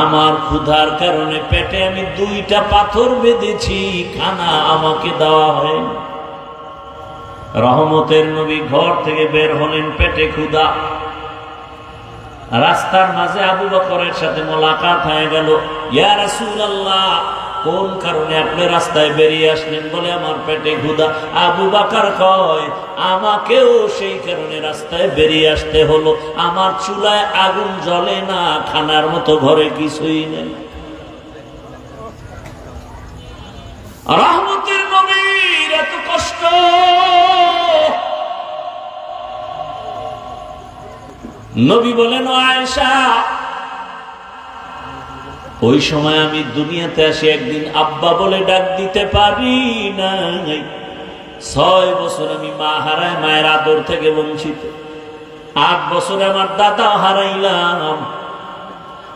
আমার ক্ষুধার কারণে পেটে আমি দুইটা পাথর বেঁধেছি, খানা আমাকে দেওয়া হয়। রহমতের নবী ঘর থেকে বের হলেন, পেটে ক্ষুধা। রাস্তার মাঝে আবু বকরের সাথে মোলাকাত হয়ে গেল, ইয়া রাসূলুল্লাহ কোন কারণে আপনি রাস্তায় বেরিয়ে আসলেন বলে আমার পেটে ক্ষুধা? আবু বাকার কয়, আমাকেও সেই কারণে রাস্তায় বেরিয়ে আসতে হলো। আমার চুলায় আগুন জ্বলে না, খানার মতো ঘরে কিছুই নেই। রহমতের নবীর এত কষ্ট। নবী বলেন, "ও আয়েশা ওই সময় আমি দুনিয়াতে আসি, একদিন আব্বা বলে ডাক দিতে পারি নাই। ছয় বছর আমি মা হারাই মায়ের আদর থেকে বঞ্চিত। আট বছর আমার দাদা হারাইলাম।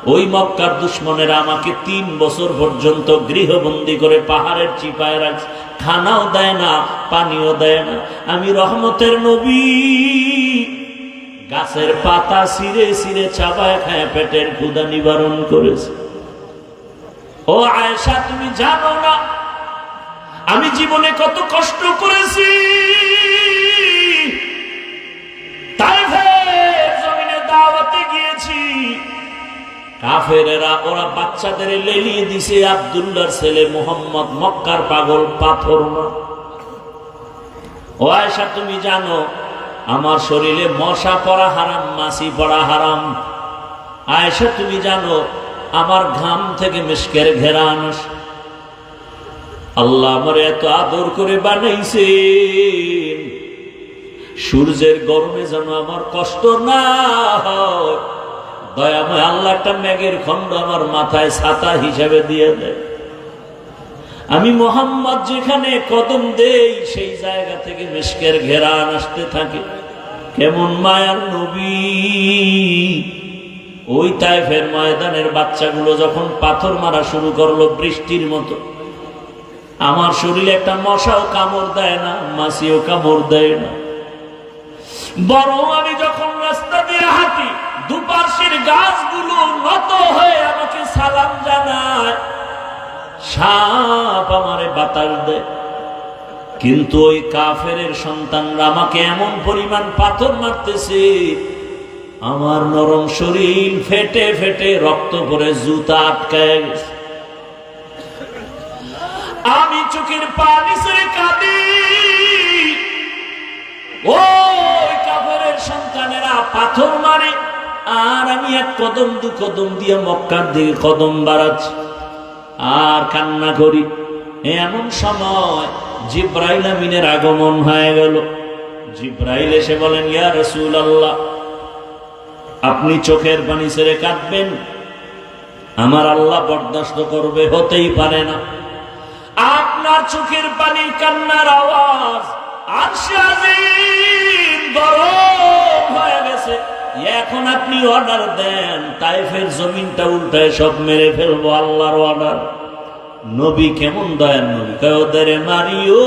ওই মক্কার দুশ্মনেরা আমাকে তিন বছর পর্যন্ত গৃহবন্দী করে পাহাড়ের চিপায় রাখছে খানাও দেয় না, পানিও দেয় না। আমি রহমতের নবী। গাছের পাতা সিরে সিরে চাবায় খায়, পেটের ক্ষুদা নিবারণ করেছে। ও আয়েশা, তুমি জানো না, আমি জীবনে কত কষ্ট করেছি। গিয়েছি। কাফেরেরা বাচ্চাদের ছেলে মোহাম্মদ মক্কার পাগল পাথর মা ও আয়েশা, তুমি জানো, আমার শরীরে মশা পড়া হারাম, মাছি পড়া হারাম। আয়েশা, তুমি জানো আমার ঘাম থেকে মিসকের ঘেরান। আল্লাহ আমার এত আদর করে বানাইছে সূর্যের গরমে যেন আমার কষ্ট না হয়। দয়াময় আল্লাহ একটা মেঘের খণ্ড আমার মাথায় ছাতা হিসাবে দিয়ে দেয়। আমি মোহাম্মদ যেখানে কদম দেই, সেই জায়গা থেকে মিসকের ঘেরান আসতে থাকে। কেমন মায়ার নবী। ওই তাইফের ময়দানের বাচ্চাগুলো যখন পাথর মারা শুরু করল বৃষ্টির মতো। আমার শরীরে একটা মশাও কামড় দেয় না, মাসিও কামড় দেয় না। বরং আমি যখন রাস্তা দিয়ে হাঁটি, দুপাশের গাছগুলো নত হয়ে আমাকে সালাম জানায়, সাপ আমারে বাতাস দেয়। কিন্তু ওই কাফের সন্তানরা আমাকে এমন পরিমাণ পাথর মারতেছে আমার নরম শরীর ফেটে ফেটে রক্ত করে জুতা আটকায় গেছে। আমি চোখের পানি ছেড়ে কাঁদি। ওই কাফের সন্তানেরা পাথর মারে, আর আমি এক কদম, দু কদম দিয়ে মক্কার দিকে কদম বাড়াচ্ছি। আর কান্না করি। এমন সময় জিব্রাইল আমিনের আগমন হয়ে গেল। জিব্রাইল এসে বলেন, ইয়া রসুল আল্লাহ আপনি চোখের পানি ছেড়ে কাঁদবেন। আমার আল্লাহ বরদাস্ত করবে, হতেই পারে না। আপনার চোখের পানির কান্নার আওয়াজ গরম হয়ে গেছে। এখন আপনি অর্ডার দেন, তাইফের জমিনটা উল্টায় সব মেরে ফেলব, আল্লাহর অর্ডার নবী কেমন দয়ার নবী? ওদের মারিও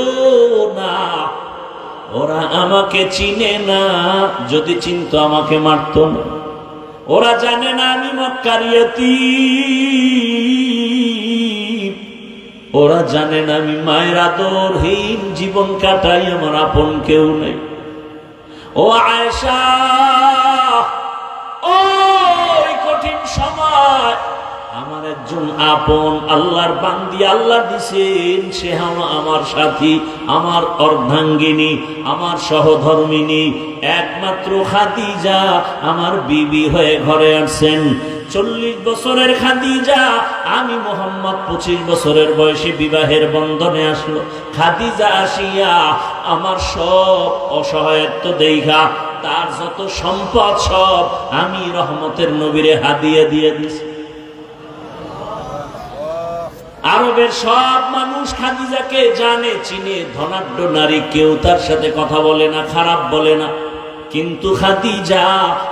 না, ওরা আমাকে চিনে না। যদি চিনতো আমাকে মারত না। ওরা জানে না আমি মক্কারিয়তি ওরা জানে না আমি মায়ের আদরহীন জীবন কাটাই, আমার আপন কেউ নেই। ও আয়সা ওই কঠিন সময় আমার একজন আপন আল্লাহর বান্দি আল্লাহ দিছেন, সে আম- আমার সাথী, আমার অর্ধাঙ্গিনী, আমার সহধর্মিনী, একমাত্র খাদিজা। আমার বিবি হয়ে ঘরে আসছেন। চল্লিশ বছরের খাদিজা, আমি মোহাম্মদ পঁচিশ বছরের বয়সে বিবাহের বন্ধনে আসলো। খাদিজা আসিয়া আমার সব অসহায়ত্ব দেখা, তার যত সম্পদ সব আমি রহমতের নবীরে হাদিয়ে দিয়ে দিছি। আরবের সব মানুষ খাদিজাকে জানে, চিনে। ধনাঢ্য নারী কেউ তার সাথে কথা বলে না, খারাপ বলে না। কিন্তু খাদিজা,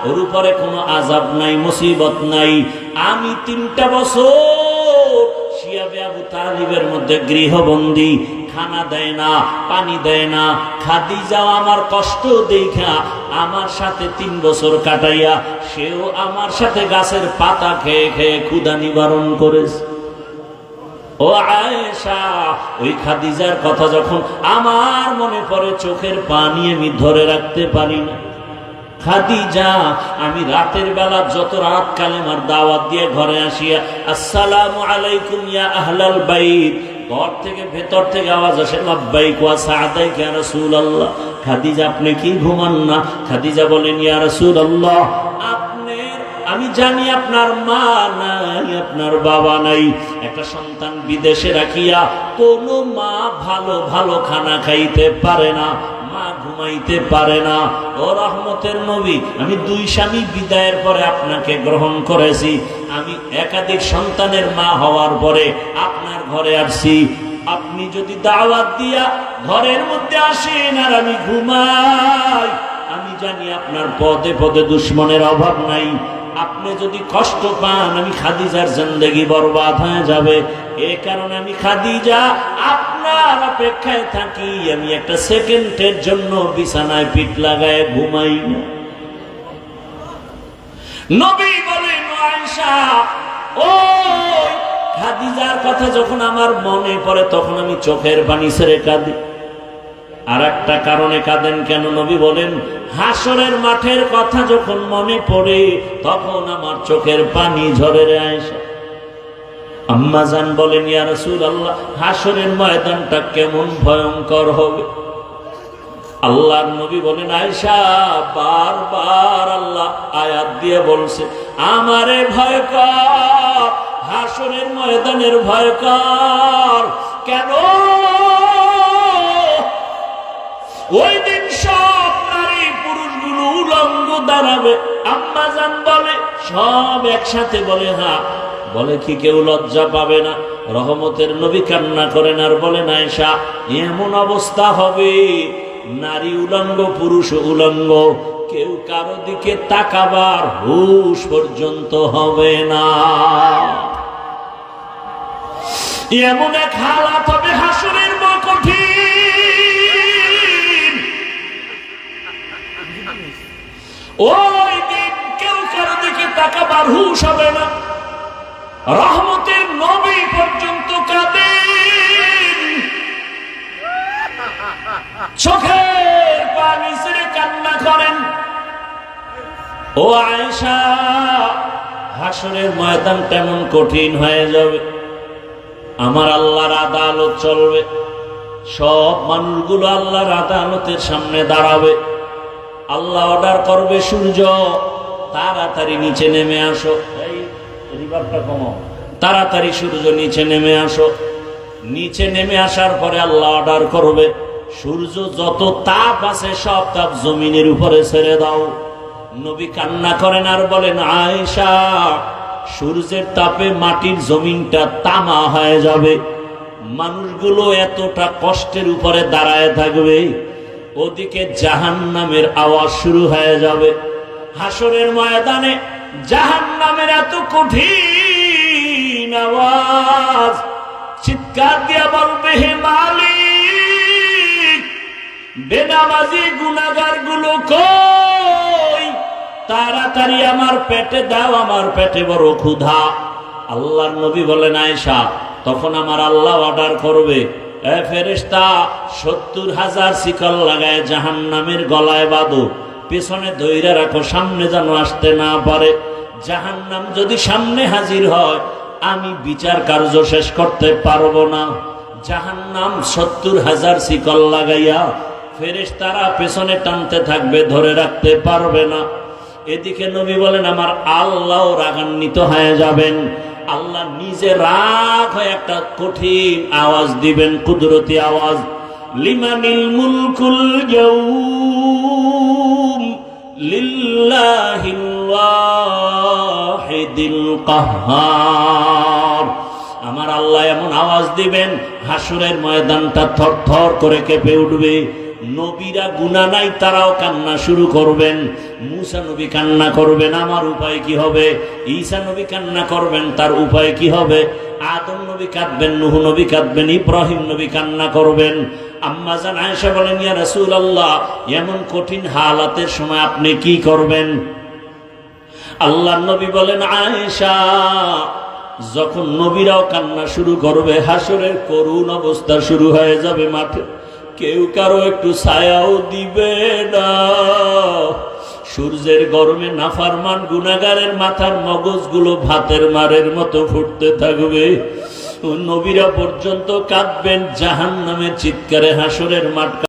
ওর উপরে কোনো আজাব নাই, মুসিবত নাই। আমি তিনটা বছর শিয়াবে আবু তালিবের মধ্যে গৃহবন্দী। খানা দেয় না, পানি দেয় না। খাদিজাও আমার কষ্ট দেখা, আমার সাথে তিন বছর কাটাইয়া, সেও আমার সাথে গাছের পাতা খেয়ে খেয়ে ক্ষুদা নিবারণ করেছে। ও আয়েশা, ওই খাদিজার কথা যখন আমার মনে পড়ে, চোখের পানি আমি ধরে রাখতে পারি না। খাদিজা, আমি রাতের বেলা যত রাত কালে আমার দাওয়াত দিয়ে ঘরে আসিয়া, আসসালামু আলাইকুম ইয়া আহলাল বাইত। ঘর থেকে ভেতর থেকে আওয়াজ আসে, লাব্বাইক ওয়া সাদাইক ইয়া আল্লাহ খাদিজা, আপনি কি ঘুমান না? খাদিজা বলেন, ইয়া রাসূলুল্লাহ। আপনার আমি জানি আপনার মা নাই, আপনার বাবা নাই। একটা সন্তান বিদেশে রাখিয়া কোনো মা ভালো ভালো খানা খাইতে পারে না, মা ঘুমাইতে পারে না। ও রহমতের নবী, আমি দুই স্বামী বিদায়ের পরে আপনাকে গ্রহণ করেছি। আমি একাধিক সন্তানের মা হওয়ার পরে আপনার ঘরে আসছি। আপনি যদি দাওয়াত দিয়া ঘরের মধ্যে আসেন আর আমি ঘুমাই, আমি জানি আপনার পদে পদে দুশ্মনের অভাব নাই। আপনি যদি কষ্ট পান, আমি খাদিজার জিন্দগি বরবাদ হয়ে যাবে। এ কারণে আমি খাদিজা, আপনার অপেক্ষায় থাকি। আমি একটা সেকেন্ডের জন্য বিছানায় পিঠ লাগায় ঘুমাই। না নবী ওই খাদিজার কথা যখন আমার মনে পড়ে, তখন আমি চোখের পানি ছেড়ে কাঁদি। আর একটা কারণে কাঁদেন কেন নবী বলেন, হাসরের মাঠের কথা যখন মনে পড়ে, তখন আমার চোখের পানি ঝরে আয়েশা। আম্মা জান বলেন, ইয়া রাসূল আল্লাহ হাসরের ময়দানটা কেমন ভয়ঙ্কর হবে। আল্লাহর নবী বলেন, আয়েশা, বারবার আল্লাহ আয়াত দিয়ে বলছে, আমারে ভয় কর, হাসরের ময়দানের ভয় কর, কেন দাঁড়াবে। আম্মা জান বলে, সব একসাথে বলে, হা। বলে কি কেউ লজ্জা পাবে না? রহমতের নবী কান্না করেন আর বলে, না এসা এমন অবস্থা হবে। নারী উলঙ্গ, পুরুষ উলঙ্গ, কেউ কারও দিকে তাকাবার হুশ পর্যন্ত হবে না। এমন এক হালাত হবে হাসুরের কঠিন ওই কেউ কারও হবে না। পর্যন্ত কান্না করেন। ও আয়েশা, হাসরের ময়দান তেমন কঠিন হয়ে যাবে। আমার আল্লাহর আদালত চলবে। সব মানুষগুলো আল্লাহর আদালতের সামনে দাঁড়াবে। আল্লাহ অর্ডার করবে সূর্য, তাড়াতাড়ি নিচে নেমে আসো। এই, রিভারটা কমো তাড়াতাড়ি সূর্য নিচে নেমে আসো। নিচে নেমে আসার পরে আল্লাহ অর্ডার করবে, সূর্য যত তাপ আছে সব তাপ জমিনের উপরে ছেড়ে দাও। নবী কান্না করেন আর বলেন, আয়েশা, সূর্যের তাপে মাটির জমিনটা তামা হয়ে যাবে। মানুষগুলো এতটা কষ্টের উপরে দাঁড়ায় থাকবে। ওদিকে জাহান নামের আওয়াজ শুরু হয়ে যাবে। হাসরের ময়দানে জাহান নামের এত কঠিন আওয়াজ। চিৎকার দিয়া বলবে, হে মালিক বেনামাজি গুনাগারগুলো কই? তাড়াতাড়ি আমার পেটে দাও, আমার পেটে বড় ক্ষুধা। আল্লাহর নবী বলেন, আয়েশা, তখন আমার আল্লাহ অর্ডার করবে এ ফেরেশতা, সত্তর হাজার শিকল লাগায় জাহান নামের গলায় বাঁধো। পেছনে ধৈর্য রাখো, সামনে যেন আসতে না পারে। জাহান নাম যদি সামনে হাজির হয়, আমি বিচার কার্য শেষ করতে পারব না। জাহান নাম সত্তর হাজার শিকল লাগাইয়া তারা পেছনে টানতে থাকবে, ধরে রাখতে পারবে না। এদিকে নবী বলেন, আমার আল্লাহ রাগান্বিত হয়ে যাবেন। আল্লাহ নিজে রাগ হয়ে একটা কঠিন আওয়াজ দিবেন, কুদরতি আওয়াজ। লিমানিল মুলকুল আমার আল্লাহ এমন আওয়াজ দিবেন, হাসুরের ময়দানটা থর থর করে কেঁপে উঠবে। নবীরা গুণা নাই, তারাও কান্না শুরু করবেন। মুসা নবী কান্না করবেন, আমার উপায় কি হবে? ঈসা নবী কান্না করবেন, তার উপায় কি হবে? আদম নবী কাঁদবেন, নুহ নবী কাঁদবেন, ইব্রাহিম নবী কান্না করবেন। আম্মা জান আয়েশা বলেন, ইয়া রাসূল আল্লাহ এমন কঠিন হালাতের সময় আপনি কি করবেন? আল্লাহ নবী বলেন, আয়েশা, যখন নবীরাও কান্না শুরু করবে, হাসরের করুণ অবস্থা শুরু হয়ে যাবে মাঠে। কেউ কারও একটু ছায়াও দিবে না। সূর্যের গরমে নাফারমান গুনাগারের মাথার মগজগুলো ভাতের মারের মতো ফুটতে থাকবে। নবীরা পর্যন্ত কাঁদবেন জাহান নামে চিৎকারে হাসরের মাঠ